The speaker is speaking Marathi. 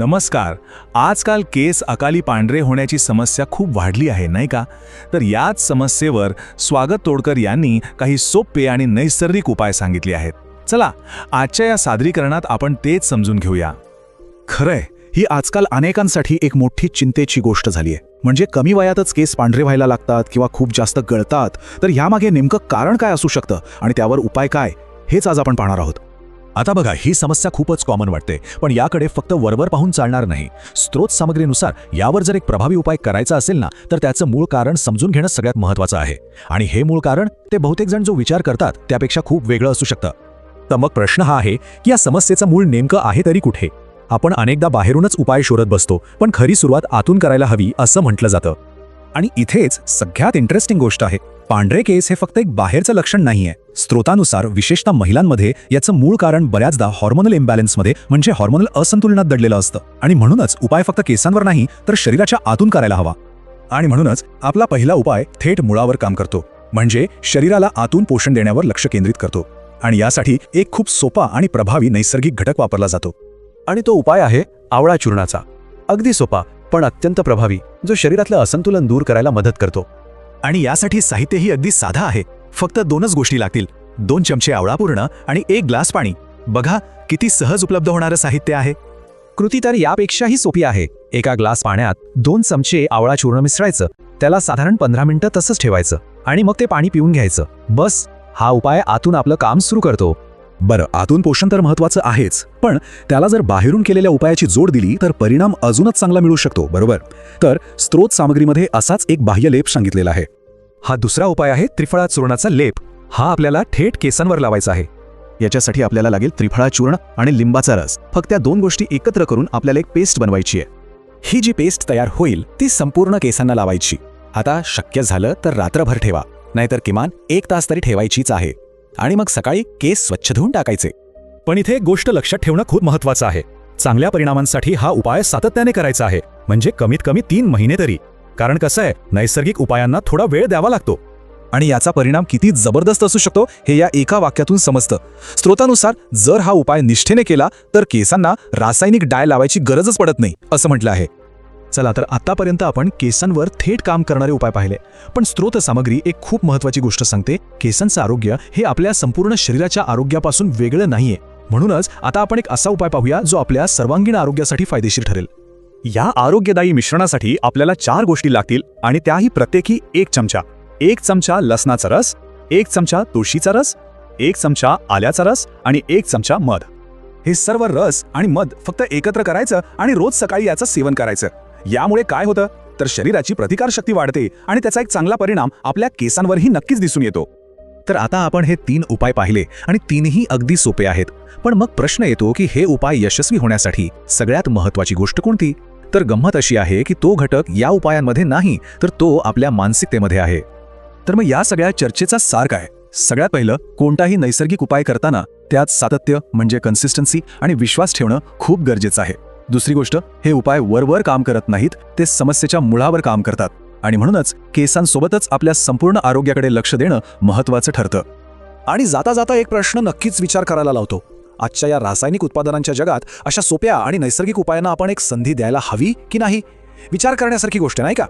नमस्कार. आजकाल केस अकाली पांढरे होण्याची समस्या खूप वाढली आहे नाही का? तर याच समस्येवर स्वागत तोडकर यांनी काही सोपे आणि नैसर्गिक उपाय सांगितले आहेत. चला आजच्या या सादरीकरणात आपण तेच समजून घेऊया. खरंय ही आजकाल अनेकांसाठी एक मोठी चिंतेची गोष्ट झाली आहे म्हणजे कमी वयातच केस पांढरे व्हायला लागतात किंवा खूप जास्त गळतात तर ह्यामागे नेमकं कारण काय असू शकतं आणि त्यावर उपाय काय हेच आज आपण पाहणार आहोत. आता बघा ही समस्या खूपच कॉमन वाटते पण याकडे फक्त वरवर पाहून चालणार नाही. स्त्रोत सामग्रीनुसार यावर जर एक प्रभावी उपाय करायचा असेल ना तर त्याचं मूळ कारण समजून घेणं सगळ्यात महत्त्वाचं आहे. आणि हे मूळ कारण ते बहुतेक जण जो विचार करतात त्यापेक्षा खूप वेगळं असू शकतं. तर मग प्रश्न हा आहे की या समस्येचं मूळ नेमकं आहे तरी कुठे? आपण अनेकदा बाहेरूनच उपाय शोधत बसतो पण खरी सुरुवात आतून करायला हवी असं म्हटलं जातं. आणि इथेच सगळ्यात इंटरेस्टिंग गोष्ट आहे. पांढरे केस हे फक्त एक बाहेरचं लक्षण नाहीये. स्त्रोतानुसार विशेषतः महिलांमध्ये याचं मूळ कारण बऱ्याचदा हॉर्मोनल इम्बॅलन्समध्ये म्हणजे हॉर्मोनल असंतुलनात दडलेलं असतं. आणि म्हणूनच उपाय फक्त केसांवर नाही तर शरीराच्या आतून करायला हवा. आणि म्हणूनच आपला पहिला उपाय थेट मुळावर काम करतो. म्हणजे शरीराला आतून पोषण देण्यावर लक्ष केंद्रित करतो. आणि यासाठी एक खूप सोपा आणि प्रभावी नैसर्गिक घटक वापरला जातो. आणि तो उपाय आहे आवळा चूर्णाचा. अगदी सोपा पण अत्यंत प्रभावी जो शरीरातलं असंतुलन दूर करायला मदत करतो. आणि यासाठी साहित्यही अगदी साधा आहे. फक्त दोनच गोष्टी लागतील. दोन चमचे आवळापूर्ण आणि एक ग्लास पाणी. बघा किती सहज उपलब्ध होणारं साहित्य आहे. कृती तर यापेक्षाही सोपी आहे. एका ग्लास पाण्यात दोन चमचे आवळा चूर्ण मिसळायचं. त्याला साधारण पंधरा मिनिटं तसंच ठेवायचं. आणि मग ते पाणी पिऊन घ्यायचं. बस हा उपाय आतून आपलं काम सुरू करतो. बरं आतून पोषण तर महत्वाचं आहेच पण त्याला जर बाहेरून केलेल्या उपायाची जोड दिली तर परिणाम अजूनच चांगला मिळू शकतो बरोबर? तर स्त्रोत सामग्रीमध्ये असाच एक बाह्य लेप सांगितलेला आहे. हा दुसरा उपाय आहे त्रिफळा चूर्णाचा लेप. हा आपल्याला थेट केसांवर लावायचा आहे. याच्यासाठी आपल्याला लागेल त्रिफळा चूर्ण आणि लिंबाचा रस. फक्त त्या दोन गोष्टी एकत्र करून आपल्याला एक पेस्ट बनवायची आहे. ही जी पेस्ट तयार होईल ती संपूर्ण केसांना लावायची. आता शक्य झालं तर रात्रभर ठेवा नाहीतर किमान एक तास तरी ठेवायचीच आहे. आणि मग सकाळी केस स्वच्छ धुवून टाकायचे. पण इथे एक गोष्ट लक्षात ठेवणं खूप महत्वाचं आहे. चांगल्या परिणामांसाठी हा उपाय सातत्याने करायचा आहे. म्हणजे कमीत कमी तीन महिने तरी. कारण कसं आहे नैसर्गिक उपायांना थोडा वेळ द्यावा लागतो. आणि याचा परिणाम किती जबरदस्त असू शकतो हे या एका वाक्यातून समजतं. स्त्रोतानुसार जर हा उपाय निष्ठेने केला तर केसांना रासायनिक डाय लावायची गरजच पडत नाही असं म्हटलं आहे. चला तर आतापर्यंत आपण केसांवर थेट काम करणारे उपाय पाहिले. पण स्त्रोत सामग्री एक खूप महत्वाची गोष्ट सांगते. केसांचं आरोग्य हे आपल्या संपूर्ण शरीराच्या आरोग्यापासून वेगळं नाहीये. म्हणूनच आता आपण एक असा उपाय पाहूया जो आपल्या सर्वांगीण आरोग्यासाठी फायदेशीर ठरेल. या आरोग्यदायी मिश्रणासाठी आपल्याला चार गोष्टी लागतील आणि त्याही प्रत्येकी एक चमचा. एक चमचा लसणाचा रस एक चमचा तुळशीचा रस एक चमचा आल्याचा रस आणि एक चमचा मध. हे सर्व रस आणि मध फक्त एकत्र करायचं आणि रोज सकाळी याचं सेवन करायचं. यामुळे काय होतं? तर शरीराची प्रतिकारशक्ती वाढते आणि त्याचा एक चांगला परिणाम आपल्या केसांवरही नक्कीच दिसून येतो. तर आता आपण हे तीन उपाय पाहिले आणि तीनही अगदी सोपे आहेत. पण मग प्रश्न येतो की हे उपाय यशस्वी होण्यासाठी सगळ्यात महत्वाची गोष्ट कोणती? तर गंमत अशी आहे की तो घटक या उपायांमध्ये नाही तर तो आपल्या मानसिकतेमध्ये आहे. तर मग या सगळ्या चर्चेचा सार काय? सगळ्यात पहिलं कोणताही नैसर्गिक उपाय करताना त्यात सातत्य म्हणजे कन्सिस्टन्सी आणि विश्वास ठेवणं खूप गरजेचं आहे. दुसरी गोष्ट हे उपाय वरवर काम करत नाहीत ते समस्येच्या मुळावर काम करतात. आणि म्हणूनच केसांसोबतच आपल्या संपूर्ण आरोग्याकडे लक्ष देणं महत्वाचं ठरतं. आणि जाता जाता एक प्रश्न नक्कीच विचार करायला लावतो. आजच्या या रासायनिक उत्पादनांच्या जगात अशा सोप्या आणि नैसर्गिक उपायांना आपण एक संधी द्यायला हवी की नाही? विचार करण्यासारखी गोष्ट नाही का?